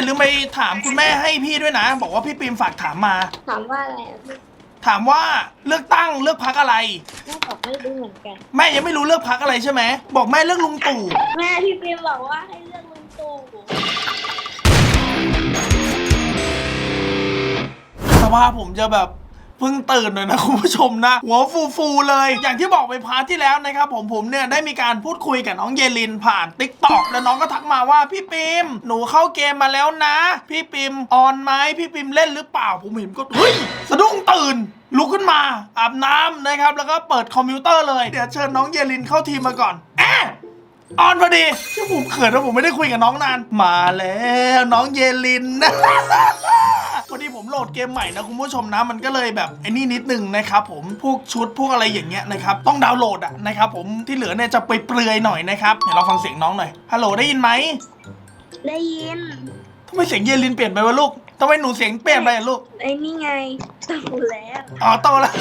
อย่าลืมไปถามคุณแม่ให้พี่ด้วยนะ บอกว่าพี่ปิมฝากถามมา ถามว่าอะไรอะพี่ถามว่าเลือกตั้งเลือกพักอะไร แม่บอกไม่รู้เหมือนกัน แม่ยังไม่รู้เลือกพักอะไรใช่ไหมบอกแม่เลือกลุงตู่ แม่พี่ฟิล์มบอกว่าให้เลือกลุงตู่สภาพผมจะแบบ เพิ่งตื่นเลยนะคุณผู้ชมนะหัวฟูฟูเลย อย่างที่บอกไปพาร์ทที่แล้วนะครับผมผมเนี่ยได้มีการพูดคุยกับน้องเยลินผ่านติ๊กต็อกแล้วน้องก็ทักมาว่าพี่ปิมหนูเข้าเกมมาแล้วนะ พี่ปิมออนไหมพี่ปิมเล่นหรือเปล่า ผมเห็นก็เฮ้ยสะดุ้งตื่นลุกขึ้นมาอาบน้ำนะครับแล้วก็เปิดคอมพิวเตอร์เลยเดี๋ยวเชิญน้องเยลินเข้าทีมมาก่อนแอะออนพอดีที่ผมเขินว่าผมไม่ได้คุยกับน้องนาน มาแล้วน้องเยลิน พอดีผมโหลดเกมใหม่นะคุณผู้ชมนะมันก็เลยแบบไอ้นี่นิดนึงนะครับผมพวกชุดพวกอะไรอย่างเงี้ยนะครับต้องดาวน์โหลดอะนะครับผมที่เหลือเนี่ยจะไปเปลือยๆหน่อยนะครับเดี๋ยวเราฟังเสียงน้องหน่อยฮัลโหลได้ยินไหมได้ยินทำไมเสียงเยลินเปลี่ยนไปวะลูกทำไมหนูเสียงเปลี่ยนไปอะลูกไอ้นี่ไงโตแล้วอ๋อโตแล้ว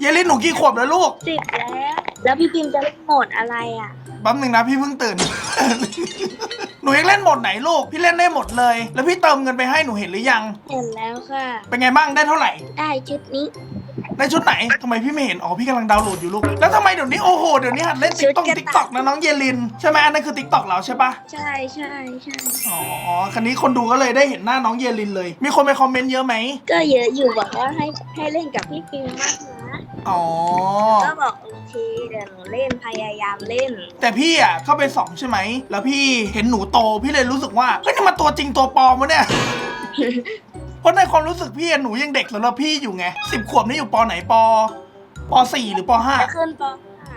เยลินหนูกี่ขวบแล้วลูก สิบแล้ว แล้วพี่ฟิล์มจะเล่นโหมดอะไรอะ แป๊บหนึ่งนะพี่เพิ่งตื่น หนูยังเล่นหมดไหนลูก พี่เล่นได้หมดเลย แล้วพี่เติมเงินไปให้หนูเห็นหรือยัง เห็นแล้วค่ะ เป็นไงบ้างได้เท่าไหร่ ได้ชุดนี้ ได้ชุดไหนทำไมพี่ไม่เห็น อ๋อพี่กำลังดาวน์โหลดอยู่ลูก แล้วทำไมเดี๋ยวนี้โอ้โหเดี๋ยวนี้หัดเล่นชุติ๊กดต็อกกระต่ายติ๊กต็อกนะน้องเยลิน ใช่ไหมอันนั้นคือติ๊กต็อกเราใช่ปะใช่ใช่ใช่อ๋อคันนี้คนดูก็เลยได้เห็นหน้าน้องเยลินเลย มีคนไปคอมเมนต์เยอะไหมก็เยอะอยู่บอกว่าให้ให้เล่นกับพี่ฟิล์มมากนะ อ๋อ ก็บอกโอ เคเดี๋ยวหนูเล่นพยายามเล่น แต่พี่อะเข้าไปสองใช่ไหม แล้วพี่เห็นหนูโตพี่เลยรู้สึกว่าเฮ้ยนี่มันตัวจริงตัวปลอมวะเนี่ย เพราะในความรู้สึกพี่อะหนูยังเด็กสำหรับพี่อยู่ไงสิบขวบนี่อยู่ปไหนปปสี่หรือปห้าจะขึ้นปห้า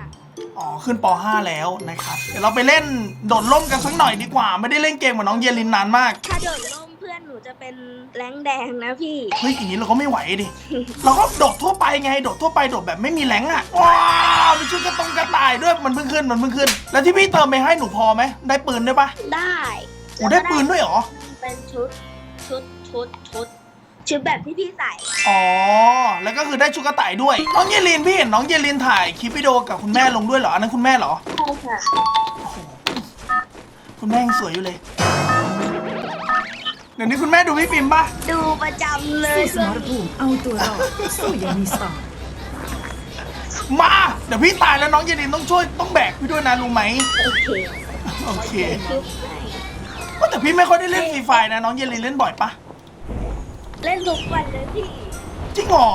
อ๋อขึ้นป .5 แล้วนะครับ เดี๋ยวเราไปเล่นโดดร่มกันสักหน่อยดีกว่า ไม่ได้เล่นเกมกับน้องเยลินนานมาก ถ้าโดดร่ม นหนูจะเป็นแรงแดงนะพี่ เฮ้ยอย่างนี้เราก็ไม่ไหวดิ เราก็โดดทั่วไปไง โดดทั่วไปโดดแบบไม่มีแรงอะ ว้าวมีชุดกระตรงกระต่ายด้วย มันเพิ่งขึ้น มันเพิ่งขึ้น แล้วที่พี่เติมไปให้หนูพอไหม ได้ปืนด้วยปะได้โอ้ได้ปืนด้วยเหรอ เป็นชุดชุดชุดชุดชุดแบบที่พี่ใส่ อ๋อ แล้วก็คือได้ชุดกระต่ายด้วย น้องเยลินพี่เห็นน้องเยลินถ่ายคลิปวิดีโอกับคุณแม่ลงด้วยเหรอ อันนั้นคุณแม่เหรอ ใช่ค่ะ คุณแม่ยังสวยอยู่เลย เดี๋ยวนี้คุณแม่ดูพี่ปิมปะดูประจำเลยสู้สมรภูมิเอาตัวรอดสู้อยังมีสไตล์มา เดี๋ยวพี่ตายแล้วน้องเยลินต้องช่วยต้องแบกพี่ด้วยนะรู้ไหม โอเคโอเคชุดไหนว่าแต่พี่ไม่ค่อยได้เล่นฟรีไฟร์นะน้องเยลินเล่นบ่อยปะเล่นทุกวันเลยพี่ จริงเหรอ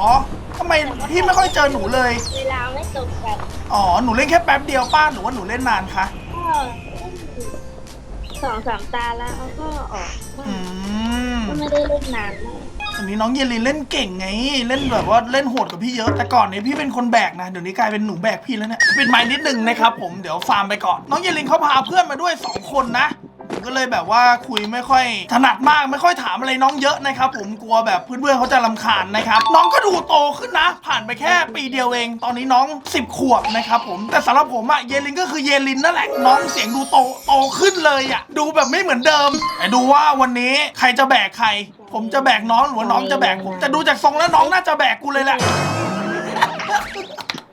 ทำไมพี่ไม่ค่อยเจอหนูเลย เวลาไม่ตรงกันอ๋อหนูเล่นแค่แป๊บเดียวป้าหนูว่าหนูเล่นนานคะก็ สองสามตาแล้วเขาก็ออกบ้างอืมก็ไม่ได้เล่นนานมากอันนี้น้องเยลินเล่นเก่งไง เล่นแบบว่าเล่นโหดกว่าพี่เยอะ แต่ก่อนเนี่ยพี่เป็นคนแบกนะ เดี๋ยวนี้กลายเป็นหนูแบกพี่แล้วเนี่ยปิดไมค์นิดนึงนะครับผม เดี๋ยวฟาร์มไปก่อน น้องเยลินเขาพาเพื่อนมาด้วยสองคนนะผม ก็เลยแบบว่าคุยไม่ค่อย ถนัดมากไม่ค่อยถามอะไรน้องเยอะนะครับผมกลัวแบบเพื่อนๆเขาจะลำคาญนะครับน้องก็ดูโตขึ้นนะ ผ่านไปแค่ปีเดียวเอง ตอนนี้น้อง 10 ขวบนะครับผมแต่สำหรับผมอะเยลินก็คือเยลินนั่นแหละน้องเสียงดูโตโตขึ้นเลยอะดูแบบไม่เหมือนเดิมแต่ดูว่าวันนี้ใครจะแบกใคร ผมจะแบกน้องหรือว่าน้องจะแบกผมแต่ดูจากทรงแล้วน้องน่าจะแบกกูเลยแหละ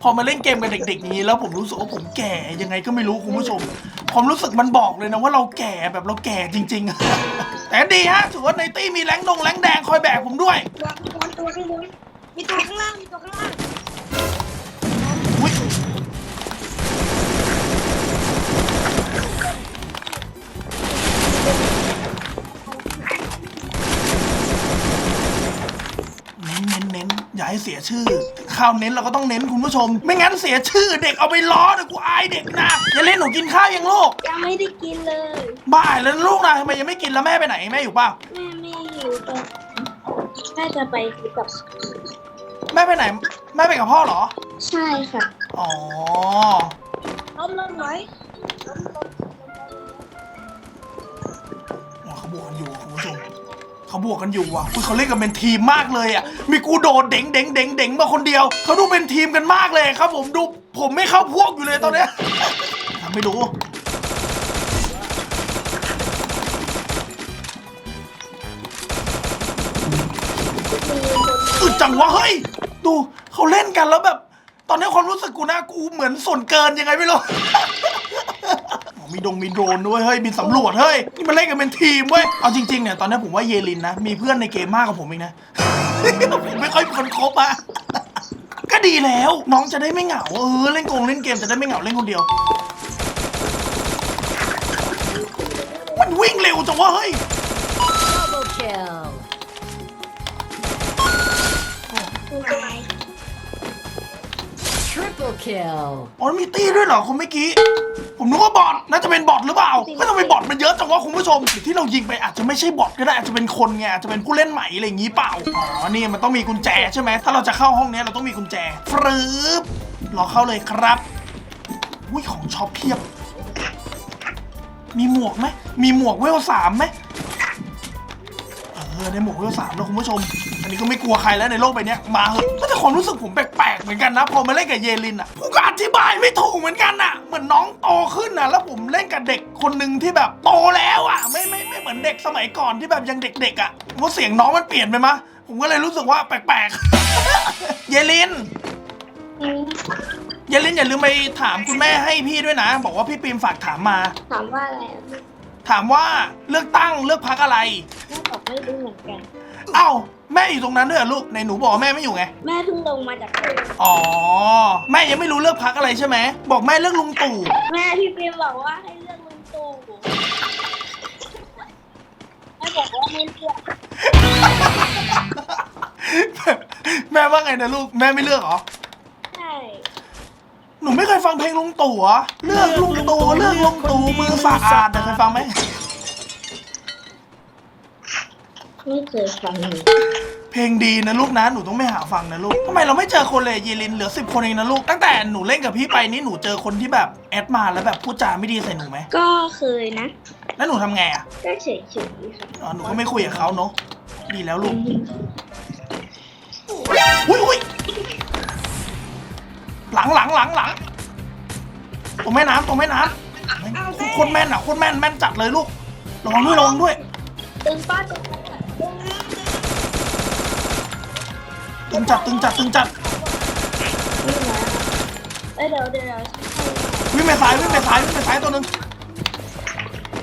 พอมาเล่นเกมกับเด็กๆนี้ แล้วผมรู้สึกว่าผมแก่ยังไงก็ไม่รู้คุณผู้ชมผมรู้สึกมันบอกเลยนะว่าเราแก่แบบเราแก่จริง ๆ แต่ดีฮะถือว่าในตี้มีแรงดงแรงแดงคอยแบกผมด้วย ตัวตัวตัวข้างบนมีตัวข้างล่างมีตัวข้างล่างอุ๊ยเน้นเน้นเน้นอย่าให้เสียชื่อ ข้าวเน้นเราก็ต้องเน้นคุณผู้ชม ไม่งั้นเสียชื่อเด็กเอาไปล้อเดี๋ยวกูอายเด็กนะอย่าเล่นหนูกินข้าวยังลูกยังไม่ได้กินเลยบ่ายแล้วลูกนะทำไมยังไม่กินแล้วแม่ไปไหนแม่อยู่เปล่าแม่ไม่อยู่ตรงแม่จะไปซื้อกับแม่ไปไหนแม่ไปกับพ่อเหรอ ใช่ค่ะอ๋อล้มลงไหมอ๋อเขาบวกกันอยู่อะคุณผู้ชม เขาบวกกันอยู่ว่ะอุ๊ยเขาเล่นกันเป็นทีมมากเลยอะ มีกูโดดเด้งเด้งเด้งเด้งมาคนเดียว เขาดูเป็นทีมกันมากเลยครับ ผมดูผมไม่เข้าพวกอยู่เลยตอนเนี้ยทำไม่ดูอึดจังวะเฮ้ย ดูเขาเล่นกันแล้วแบบ ตอนนี้ความรู้สึกกูนะกูเหมือนส่วนเกินยังไงไม่รู้ มีดงมีโดรนด้วยเฮ้ยบินสำรวจเฮ้ยนี่มันเล่นกันเป็นทีมเว้ยเอาจริงๆเนี่ยตอนนี้ผมว่าเยลินนะ มีเพื่อนในเกมมากกว่าผมอีกนะ ผมไม่ค่อยมีคนคบอะก็ดีแล้วน้องจะได้ไม่เหงาเออเล่นโกงเล่นเกมจะได้ไม่เหงาเล่นคนเดียว มันวิ่งเร็วจังวะเฮ้ย Double kill. คุณตาย Triple kill. อ๋อมีตี้ด้วยเหรอคนเมื่อกี้ ผมนึกว่าบอทน่าจะเป็นบอทหรือเปล่าไม่ต้องเป็นบอทมันเยอะจังวะคุณผู้ชมหรือที่เรายิงไปอาจจะไม่ใช่บอทก็ได้อาจจะเป็นคนไงอาจจะเป็นผู้เล่นใหม่อะไรอย่างงี้เปล่าอ๋อนี่มันต้องมีกุญแจใช่ไหมถ้าเราจะเข้าห้องเนี้ยเราต้องมีกุญแจฟรึบรอเข้าเลยครับอุ้ยของช็อปเพียบ มีหมวกไหมมีหมวกเวลสามไหมเออได้หมวกเวลสามแล้วคุณผู้ชม อันนี้ก็ไม่กลัวใครแล้วในโลกใบนี้มาเหอะก็แต่ความรู้สึกผมแปลกๆเหมือนกันนะ พอมาเล่นกับเยลินอะผมก็อธิบายไม่ถูกเหมือนกันอะ เหมือนน้องโตขึ้นอะ แล้วผมเล่นกับเด็กคนหนึ่งที่แบบโตแล้วอะ ไม่ไม่ไม่เหมือนเด็กสมัยก่อนที่แบบยังเด็กๆอะว่าเสียงน้องมันเปลี่ยนไปมะผมก็เลยรู้สึกว่าแปลกๆ เยลินเยลินอย่าลืมไปถามคุณแม่ให้พี่ด้วยนะ บอกว่าพี่ปิมฝากถามมา ถามว่าอะไร ถามว่าเลือกตั้งเลือกพักอะไร แม่บอกไม่รู้เหมือนกัน เอ้าแม่อยู่ตรงนั้นด้วยเหรอลูกในหนูบอกว่าแม่ไม่อยู่ไง แม่เพิ่งลงมาจากโรงอ๋อ แม่ยังไม่รู้เลือกพักอะไรใช่ไหม บอกแม่เลือกลุงตู่ แม่พี่ฟิล์มบอกว่าให้เลือกลุงตู่แม่บอกว่าไม่เลือกแม่ว่าไงนะลูก แม่ไม่เลือกเหรอใช่ หนูไม่เคยฟังเพลงลุงตู่เหรอเลือกลุงตู่เลือกลุงตู่มือสะอาดแต่เคยฟังไหมไม่เคยฟังเลยเพลงดีนะลูกนะหนูต้องไม่หาฟังนะลูกทำไมเราไม่เจอคนเลยยีรินเหลือสิบคนเองนะลูกตั้งแต่หนูเล่นกับพี่ไปนี่หนูเจอคนที่แบบแอดมาแล้วแบบพูดจาไม่ดีใส่หนูไหมก็เคยนะ แล้วหนูทำไงอะก็เฉยๆค่ะอ๋อหนูก็ไม่คุยกับเขาเนาะดีแล้วลูกอุ้ยอุ้ย แม่น้ำตรงแม่น้ำโคตรแม่นอะโคตรแม่นแม่นจัดเลยลูกระวังด้วยระวังด้วยตึงป้าตึงป้าตึงตึงจัดตึงจัดตึงจัดนี่นะเอ้ยเดี๋ยวเดี๋ยวเดี๋ยววิ่งไปซ้ายวิ่งไปซ้ายวิ่งไปซ้ายตัวหนึ่ง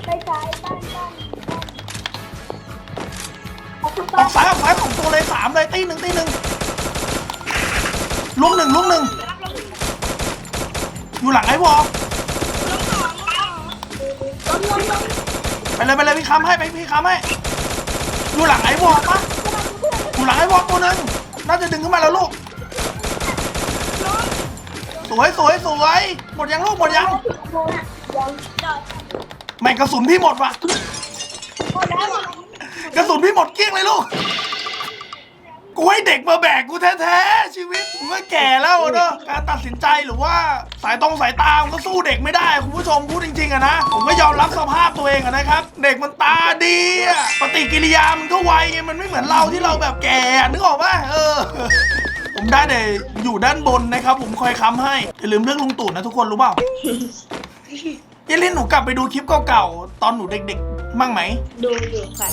ไปซ้ายบ้านบ้านเอาเข้าอบ้าอนกซ้ายออกซ้ายสองตัวเลยสามเลยตีหนึ่งตีหนึ่งลุกหนึ่งลุกหนึ่งอยู่หลังไอ้วอลล้มล้มล้ม ไปเลยไปเลยพี่ค้ำให้ไปพี่ค้ำให้อยู่หลังไอ้วอลปะอยู่หลังไอ้วอลตัวหนึ่งน่าจะดึงขึ้นมาแล้วลูกสวยสวยสวยหมดยังลูกหมดยังโมน่ะยังจอดแม่งกระสุนพี่หมดว่ะหมดแล้วกระสุนพี่หมดเกลี้ยงเลยลูก กูให้เด็กมาแบกกูแท้ๆ ชีวิตกูก็แก่แล้วเนอะการตัดสินใจหรือว่าสายตรงสายตามันก็สู้เด็กไม่ได้ คุณผู้ชมพูดจริงๆอะนะ ผมก็ยอมรับสภาพตัวเองอะนะครับ เด็กมันตาดีอะปฏิกิริยามันก็ไวไงมันไม่เหมือนเราที่เราแบบแก่อะนึกออกปะเออ ผมได้แต่อยู่ด้านบนนะครับ ผมคอยค้ำให้อย่าลืมเรื่องลุงตู่นะทุกคนรู้เปล่าเยลินหนูกลับไปดูคลิปเก่าๆตอนหนูเด็กๆมั่งไหม ดูอยู่ค่ะ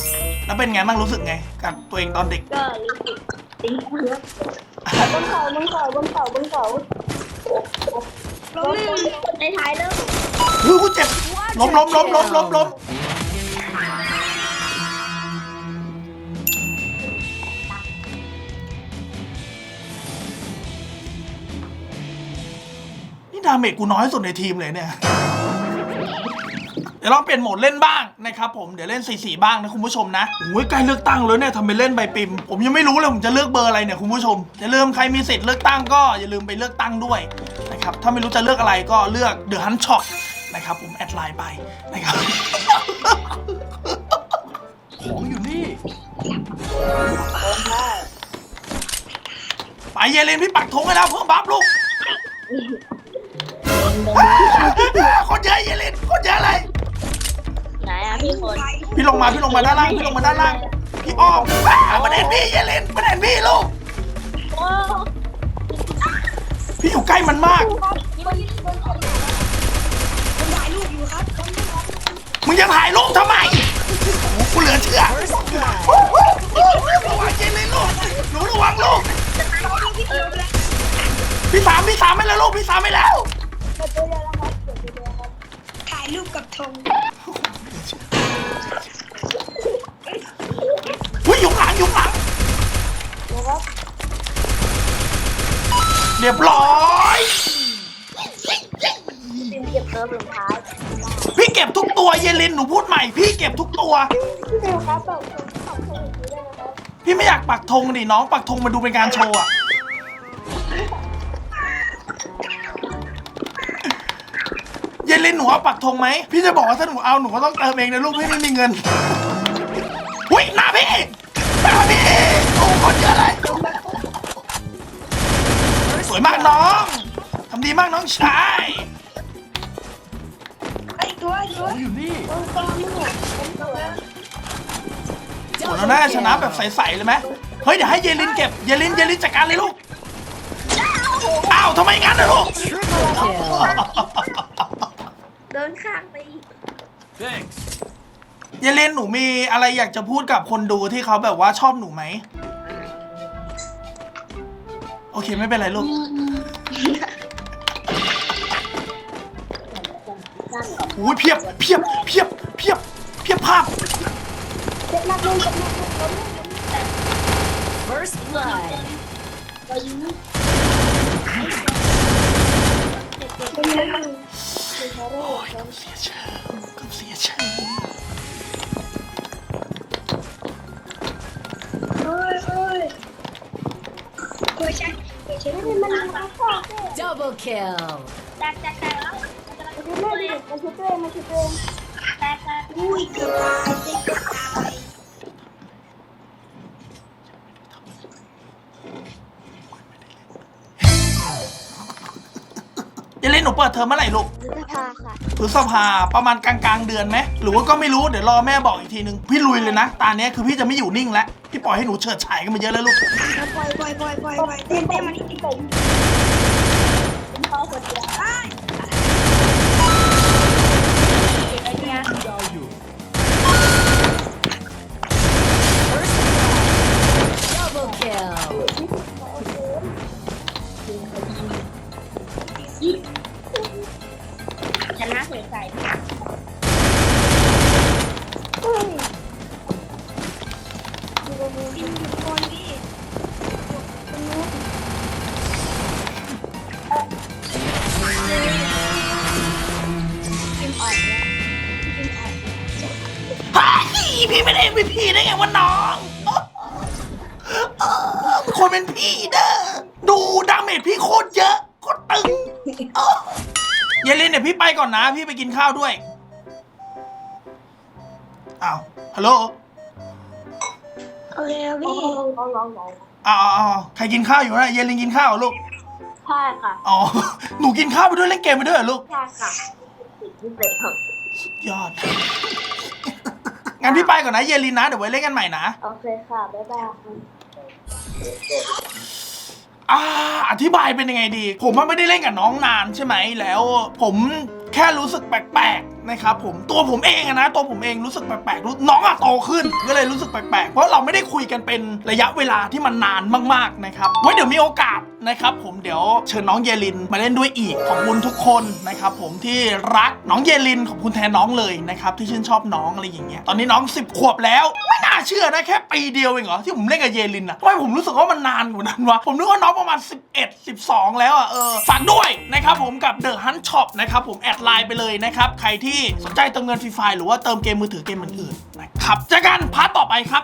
แล้วเป็นไงบ้างรู้สึกไงกับตัวเองตอนเด็ก ก็รู้สึก ติ้งเพื่อบนเขาบนเขาบนเขาบนเขาล้มในท้ายเริ่มอุ้ยกูเจ็บล้มล้มล้มล้มล้มล้มนี่ดาเมจกูน้อยสุดในทีมเลยเนี่ย เดี๋ยวลองเปลี่ยนโหมดเล่นบ้างนะครับผมเดี๋ยวเล่น4-4บ้างนะคุณผู้ชมนะโอ้ยใกล้เลือกตั้งแล้วเนี่ยทำไปเล่นใบปิมผมยังไม่รู้เลยผมจะเลือกเบอร์อะไรเนี่ยคุณผู้ชมอย่าลืมใครมีสิทธิ์เลือกตั้งก็อย่าลืมไปเลือกตั้งด้วยนะครับถ้าไม่รู้จะเลือกอะไรก็เลือกเดอะฮันช็อตนะครับผมแอดไลน์ไปนะครับของอยู่นี่ไปเยเลนพี่ปักธงให้แล้วเพิ่มบัฟลูกคนเยอะเยเลนคนเยอะเลย ไหนอะพี่คนพี่ลงมาพี่ลงมาด้านล่างพี่ลงมาด้านล่างพี่อ้อมอ่ามันเห็นพี่เยเลนมันเห็นพี่ลูกโอ้พี่อยู่ใกล้มันมากนี่มันบนเขามึงจะถ่ายรูปทำไมโอ้โหกูเหลือเชื่อระวังเยเลนลูกหนูระวังลูกพี่สามพี่สามไม่แล้วลูกพี่สามไม่แล้วถ่ายรูปกับ เรียบร้อยซิมเก็บเติมลงท้ายพี่เก็บทุกตัวเยลินหนูพูดใหม่พี่เก็บทุกตัว พี่เบลครับบอกผมขอบคุณอีกทีด้วยนะครับพี่ไม่อยากปักธงดิน้องปักธงมาดูเป็นการโชว์อะเยลินหนูเอาปักธงไหมพี่จะบอกว่าถ้าหนูเอาหนูก็ต้องเติมเองนะลูกพี่ไม่มีเงินหุ้ยหน้าพี่หน้าพี่โอ้คนเยอะเลย วยมากน้องทำดีมากน้องชายไอ้ตัวไอ้ตัวอยู่นี่ต้นต้นนี่เป็นตัวสวยแล้วน่าจะชนะแบบใสๆเลยไหมเฮ้ยเดี๋ยวให้เยลินเก็บเยลินเยลินจัดการเลยลูกอ้าวทำไมงั้นนะลูก Kill. เดินข้างไปอีกเยเลนหนูมีอะไรอยากจะพูดกับคนดูที่เขาแบบว่าชอบหนูไหม โอเคไม่เป็นไรลูก โอ้ยเพียบเพียบเพียบเพียบเพียบภาพ เจ็บมากเลยเจ็บมากเลย First blood. เรายิงเป็นยังไงเป็นอะไรโอ้ยเกือบเสียชื่อเกือบเสียชื่อ ช่ใช่ไม่มันมาข้อ Double kill. แตกแตกแตกแล้วมาช่วยแม่ดิมาช่วยตัวเองมาช่วยตัวเองแตกแตกอุ้ยเกือบตายเกือบตายเยเลนหนูเปิดเทอมเมื่อไหร่ลูก ยุทธภาค่ะ พฤษภาประมาณกลางๆเดือนไหมหรือว่าก็ไม่รู้เดี๋ยวรอแม่บอกอีกทีนึงพี่ลุยเลยนะ ตาเนี้ยคือพี่จะไม่อยู่นิ่งแล้วพี่ปล่อยให้หนูเฉิดฉายกันมาเยอะแล้วลูกปล่อยปล่อยปล่อยปล่อยปล่อยเต้นเต้นมานี่ที่ผมผมพอคนเดียวได้ นะเสียใจเฮ้ยดูดูดูดูคนพี่เฮ้ยพี่ไม่ได้เป็นพี่ได้ไงวะน้องเออคนเป็นพี่เด้อ ดูดาเมจพี่โคตรเยอะ โคตรตึงเออ เยลินเดี๋ยวพี่ไปก่อนนะ พี่ไปกินข้าวด้วยอ้าวฮัลโหลโอเคพี่ลองลองลองอ้าวอ้าวอ้าวใครกินข้าวอยู่นะเยลินกินข้าวเหรอลูกใช่ค่ะอ๋อ หนูกินข้าวไปด้วยเล่นเกมไปด้วยเหรอลูกใช่ค่ะพิเศษครับยอดงั้นพี่ไปก่อนนะเยลินนะเดี๋ยวไว้เล่นกันใหม่นะ โอเคค่ะ บ๊ายบาย อ่าอธิบายเป็นยังไงดี ผมว่าไม่ได้เล่นกับน้องนานใช่ไหมแล้ว ผมแค่รู้สึกแปลกๆนะครับผมตัวผมเองอะนะตัวผมเองรู้สึกแปลกๆรู้น้องอะโตขึ้นก็เลยรู้สึกแปลกๆเพราะเราไม่ได้คุยกันเป็นระยะเวลาที่มันนานมากๆนะครับไว้เดี๋ยวมีโอกาสนะครับผมเดี๋ยวเชิญน้องเยลินมาเล่นด้วยอีกขอบคุณทุกคนนะครับผมที่รักน้องเยลินขอบคุณแทนน้องเลยนะครับที่ชื่นชอบน้องอะไรอย่างเงี้ยตอนนี้น้อง 10 ขวบแล้วไม่น่า เชื่อนะแค่ปีเดียวเองเหรอที่ผมเล่นกับเยลินอะทำไมผมรู้สึกว่ามันนานกว่านั้นวะ ผมนึกว่าน้องประมาณ 11 12 แล้วอะเออฝากด้วยนะครับผมกับ The Hunt Shop นะครับผมแอดไลน์ไปเลยนะครับ ใครที่สนใจเติมเงินฟรีไฟหรือว่าเติมเกมมือถือเกมอื่นๆนะครับเจอกันพาร์ทต่อไปครับ